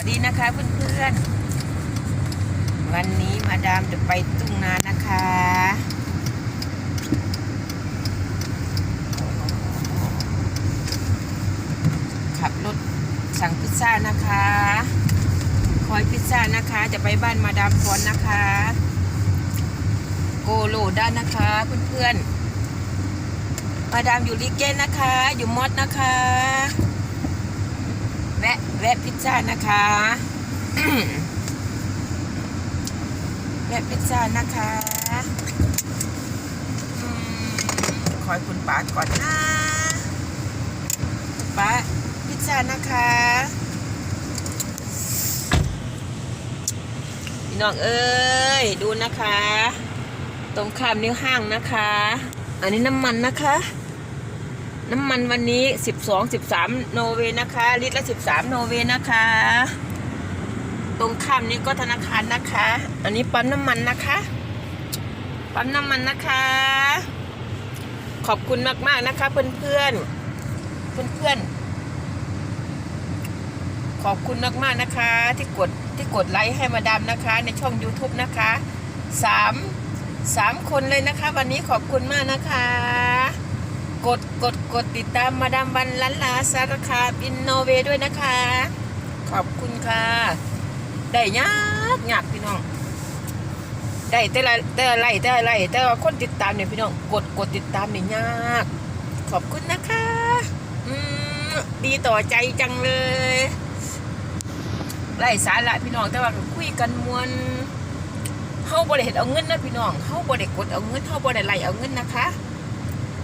วัสดีนะคะเพื่อนๆ วันนี้มาดามจะไปตุ้งนานะคะ ขับรถสั่งพิซซ่านะคะ คอยพิซซ่านะคะ จะไปบ้านมาดามฟอนนะคะ โกโลด้านนะคะเพื่อนๆ มาดามอยู่ลิเกนนะคะ อยู่มอดนะคะ แวะแวะพิซซ่านะคะแวะพิซซ่านะคะอคอยคุณป้าก่อนนะป้าพิซซ่านะคะพี่น้องเอ้ยดูนะคะ ตรงข้ามนิ้วห้างนะคะ อันนี้น้ำมันนะคะ น้ำมันวันนี้ 12 13 โนเวนะคะ ลิตรละ 13 โนเวนะคะ ตรงข้ามนี้ก็ธนาคารนะคะ อันนี้ปั๊มน้ำมันนะคะ ปั๊มน้ำมันนะคะ ขอบคุณมากๆนะคะ เพื่อนเพื่อนเพื่อนเพื่อนขอบคุณมากๆนะคะ ที่กดที่กดไลค์ให้มาดามนะคะ ในช่อง YouTube นะคะสามสามคนเลยนะคะ วันนี้ขอบคุณมากนะคะ กดกดกดติดตามมาดามวันลันลาสารคามอินโนเวด้วยนะคะ ขอบคุณค่ะ ได้ยากยากพี่น้อง ได้แต่ละแต่ละไล่แต่ละไล่แต่ว่าคนติดตามเนี่ยพี่น้อง กดกดติดตามเนี่ยยาก ขอบคุณนะคะอืมดีต่อใจจังเลยไล่สาระพี่น้องแต่ว่าคุยกันมวนเฮาบ่ได้เห็นเอาเงินนะพี่น้องเฮาบ่ได้กดเอาเงินเฮาบ่ได้ไล่เอาเงินนะคะ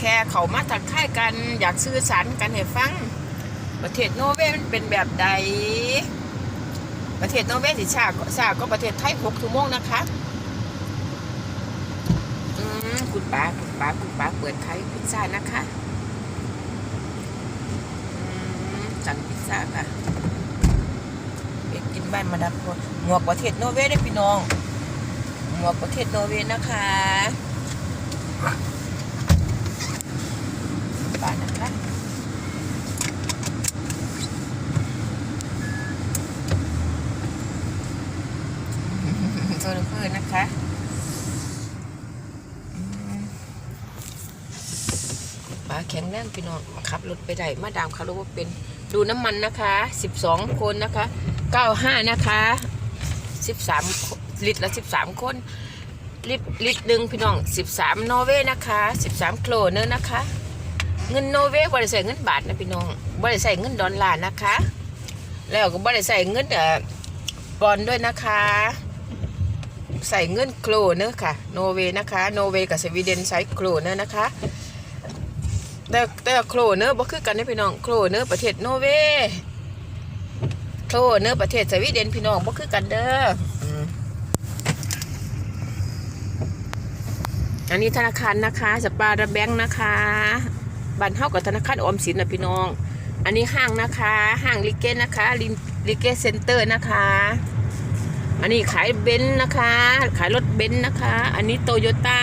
แค่เขามาทักทายกันอยากสื่อสารกันให้ฟัง ประเทศโนเวมันเป็นแบบใด ประเทศโนเวย์สิชาก็ชาก็ประเทศไทยหกชั่วโมงนะคะอืมคุณป้าคุณป้าคุณป้าเปิดขายพิซซ่านะคะสั่งพิซซ่าค่ะไปกินบ้านมาดามพลหมวกประเทศโนเวย์ได้พี่น้อง หมวกประเทศโนเวย์นะคะป้านะคะ โซนเพื่อนนะ คะป้าแข็งแรงพี่น้องขับรถไปได้มาดามเขารู้ว่าเป็นดูน้ำมันนะคะ12คนนะคะ95นะคะ13ลิตรละ13คนลิตรลิตรหนึ่งพี่น้อง13นอร์เวย์นะคะ13โคลเนอร์นะคะ เงินนอร์เวย์บริใส่เงินบาทนะพี่น้องบริใส่เงินดอลลาร์นะคะ แล้วก็บริใส่เงินเอ่อปอนด้วยนะคะ ใส่เงินโครเนอะค่ะโนเวย์นะคะโนเวย์กับสวีเดนใช้โครเนอะนะคะแต่แต่โครเนอะบ่คือกันนะพี่น้องโครเนอะประเทศโนเวย์โครเนอะประเทศสวีเดนพี่น้องบ่คือกันเด้ออันนี้ธนาคารนะคะสปาระแบงค์นะคะบ้านเฮากับธนาคารออมสินนะพี่น้อง อันนี้ห้างนะคะ ห้างลิเก้นะคะลิเก้เซ็นเตอร์นะคะ อันนี้ขายเบนซ์นะคะ ขายรถเบนซ์นะคะ อันนี้โตโยต้า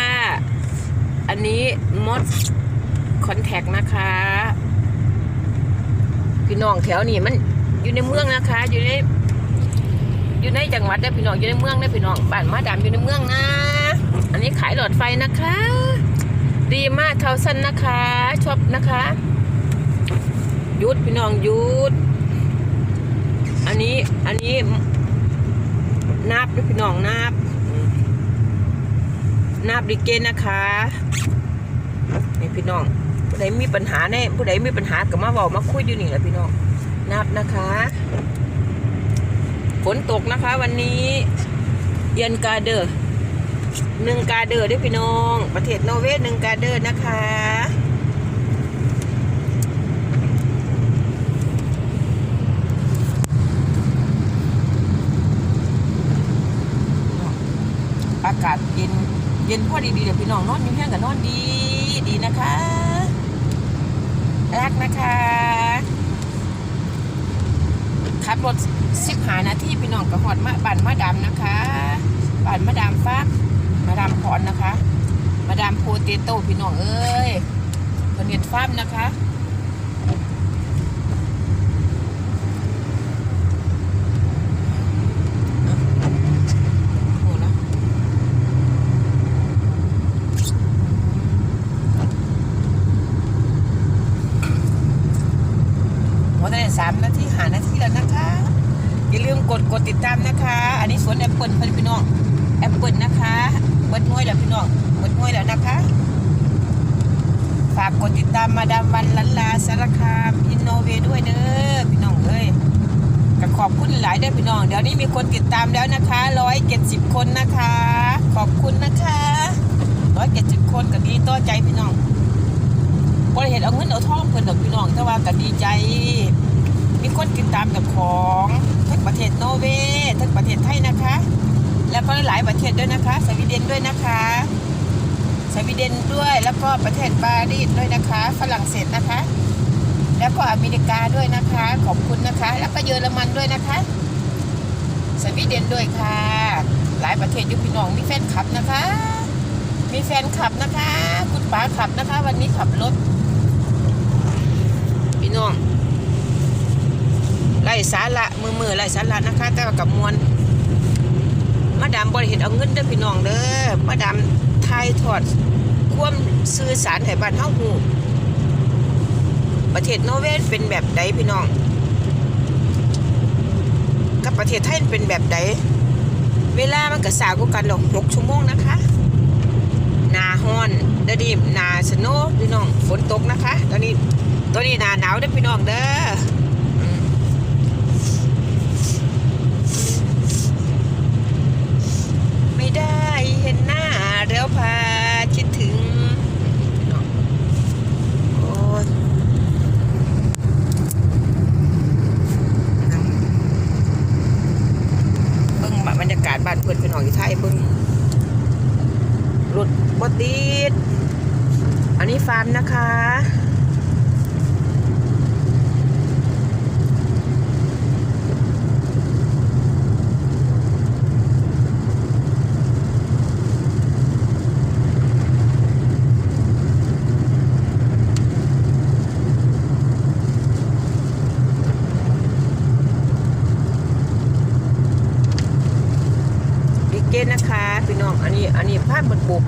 อันนี้มอสคอนแทคนะคะพี่น้องแถวนี้มันอยู่ในเมืองนะคะ อยู่ในอยู่ในจังหวัดได้พี่น้องอยู่ในเมืองได้พี่น้องบ้านมาดามอยู่ในเมืองนะ อันนี้ขายหลอดไฟนะคะ ดีมากเทาสั้นนะคะชอบนะคะยุดพี่น้องยุดอันนี้อันนี้ นาบพี่น้องนาบนาบดิเกนนะคะนี่พี่น้องผู้ใดมีปัญหาแน่ผู้ใดมีปัญหาก็มาบอกมาคุยอยู่นี่แหละพี่น้องนาบนะคะฝนตกนะคะ วันนี้เย็นกาเดอร์หนึ่งกาเดอร์ด้วยพี่น้อง ประเทศนอร์เวย์หนึ่งกาเดอร์นะคะอากาศเย็น เย็นพอดีดีเดี๋ยวพี่น้องนอนอยู่แห้งกับนอนดีดีนะคะ รักนะคะขับรถสิบหานาทีพี่น้องกับหอดมาบ้านมาดำนะคะบ้านมาดำฟักมาดำพรนะคะ มาดำโพเตโต้พี่น้องเอ้ยคนเห็นฟ้ามนะคะ อ อ มาได้สามนาทีหานาทีแล้วนะคะ อย่าลืมกดกดติดตามนะคะ อันนี้สวนแอปเปิลพี่น้องแอปเปิลนะคะเบิดน้อยแล้วพี่น้องเบิดน้อยแล้วนะคะ ฝากกดติดตามมาดามวันลันลา สารคามอินโนเวด้วยเด้อพี่น้องเอ้ยก็ขอบคุณหลายเด้อพี่น้อง เดี๋ยวนี้มีคนติดตามแล้วนะคะร้อยเจ็ดสิบคนนะคะ ขอบคุณนะคะร้อยเจ็ดสิบคนก็ดีต่อใจพี่น้องบริเหตุเอาเงินเอาทองเพิ่นดอกพี่น้องแต่ว่าก็ดีใจ มีคนติดตามกับของทั้งประเทศโนเวทั้งประเทศไทยนะคะ แล้วก็หลายประเทศด้วยนะคะสวีเดนด้วยนะคะ วีเดนด้วย แล้วก็ประเทศปารีสด้วยนะคะ ฝรั่งเศสนะคะ แล้วก็อเมริกาด้วยนะคะ ขอบคุณนะคะ แล้วก็เยอรมันด้วยนะคะ สวีเดนด้วยค่ะ หลายประเทศอยุพี่น้องมีแฟนคลับนะคะ มีแฟนคลับนะคะ คุณป๋าขับนะคะ วันนี้ขับรถพี่น้องไล่สาระมือมือไล่สาระนะคะ แต่กับมวล มาดามบริเหตุเอาเงินเด้อพี่น้องเด้อมาดามทายทอดควมสื่อสารให้บ้านเฮาฮู้ประเทศนอร์เวย์เป็นแบบใดพี่น้อง กับประเทศไทยเป็นแบบใดเวลามันก็สากว่ากันหรอกหกชั่วโมงนะคะนาฮอนเดยวนี้หนาสโนพี่น้องฝนตกนะคะ ตอนนี้ตอนนี้นาหนาวเด้อพี่น้องเด้อมไม่ได้เห็นหน้าแล้วพาคิดถึงพี่น้องโอ้ย เบิ่งบรรยากาศบ้านเพื่อนเป็นของอยู่ไทยเบิ่งรถบดติดอันนี้ ฟาร์มนะคะดิเกตนะคะ พี่น้อง อันนี้ อันนี้ภามันปลูก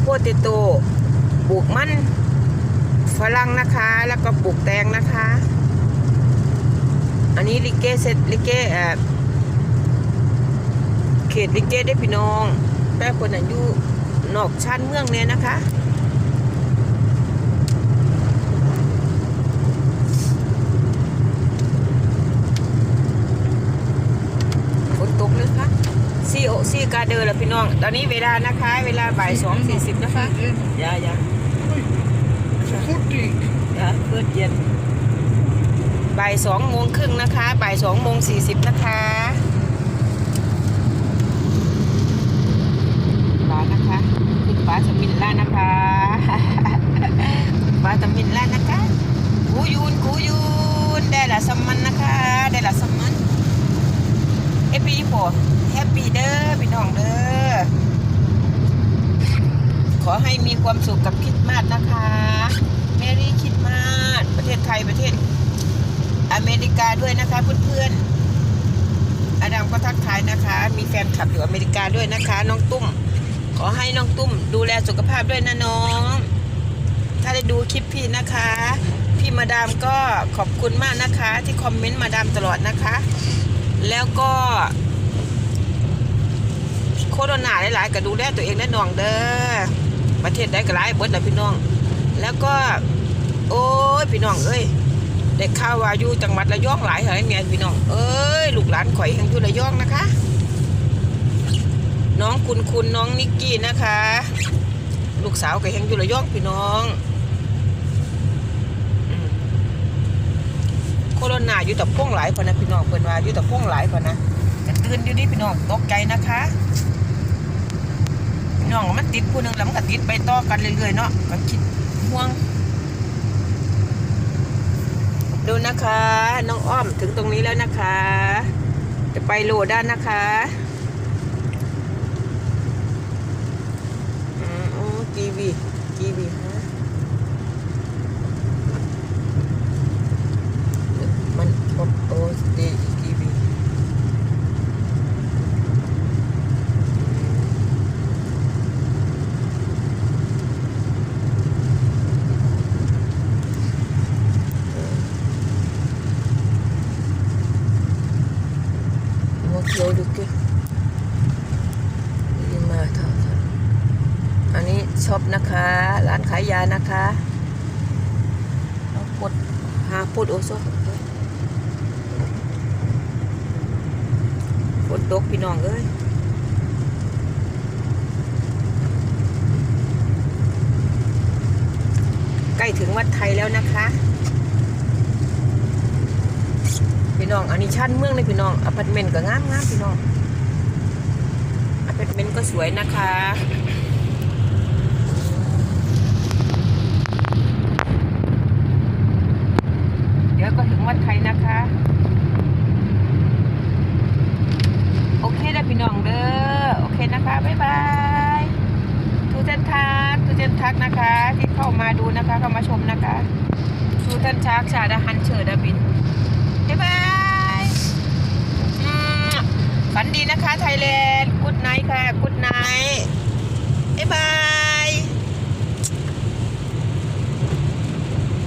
โพเตโต ปลูกมันฝรั่งนะคะ แล้วก็ปลูกแตงนะคะ อันนี้ลิเกเซตลิเกเอ่อเขตลิเกได้พี่น้องแป้คนอายุนอกชานเมืองเนี่ยนะคะฝนตกเลยค่ะซีโอซีกาเดอร์แล้วพี่น้อง ตอนนี้เวลานะคะ เวลาบ่ายสองสี่สิบนะคะอย่าอย่า Så fort det gick. อเปิดเย็นบ่ายสองโมงครึ่งนะคะบ่ายสองโมงสี่สิบนะคะร้านนะคะคุณป้าสมินล่านะคะป้าสมินล่านะคะกูยูนกูยูนได้ละสมันนะคะได้ละสมันเอปีโฟแฮปปี้เด้อพี่น้องเด้อขอให้มีความสุขกับคิดมาสนะคะ มรี่คิดมาสประเทศไทยประเทศอเมริกาด้วยนะคะเพื่อนๆอาดัมก็ทักทายนะคะ มีแฟนคลับอยู่อเมริกาด้วยนะคะ น้องตุ้ม ขอให้น้องตุ้ม ดูแลสุขภาพด้วยนะน้อง ถ้าได้ดูคลิปพี่นะคะ พี่มาดามก็ขอบคุณมากนะคะ ที่คอมเมนต์มาดามตลอดนะคะ แล้วก็โคโรนาหลาย ๆ ก็ดูแลตัวเองแนะน้องเด้อประเทศใดก็หลายเบิดแล้วพี่น้อง แล้วก็ โอ้ยพี่น้องเอ้ยได้ข่าวว่าอยู่จังหวัดระยองหลายเหรอเนี่ยพี่น้องเอ้ยลูกหลานข่อยแห่งอยู่ระยองนะคะ น้องคุณคุณน้องนิกกี้นะคะ ลูกสาวก็แห่งอยู่ระยองพี่น้องโคโรนาอยู่แต่พ่งหลายพอนะพี่น้องเพิ่นว่าอยู่แต่พ่งหลายพอนะแต่ตื่นอยู่นี่พี่น้องตกใจนะคะพี่น้องมันติดผู้หนึงแล้วมันก็ติดไปต่อกันเรื่อยๆเนาะก็คิดห่วง ดูนะคะ น้องอ้อมถึงตรงนี้แล้วนะคะ จะไปโลด้านนะคะ ช็อปนะคะ ร้านขายยานะคะเอาปดหาปดโอโซฝนตกพี่น้องเอ้ยใกล้ถึงวัดไทยแล้วนะคะ พี่น้องอันนี้ชั้นเมืองเลยพี่น้องอพาร์ตเมนต์ก็งามงามพี่น้องอพาร์ตเมนต์ก็สวยนะคะ นะคะ โอเคเด้อพี่น้องเด้อโอเคนะคะบ๊ายบายทูเทนทักทูเทนทักนะคะ ที่เข้ามาดูนะคะเข้ามาชมนะคะทูเทนทักชาดาฮันเชอร์ดาบินบ๊ายบายฝันดีนะคะไทยแลนด์กุ๊ดไนท์ค่ะกุ๊ดไนท์บ๊ายบาย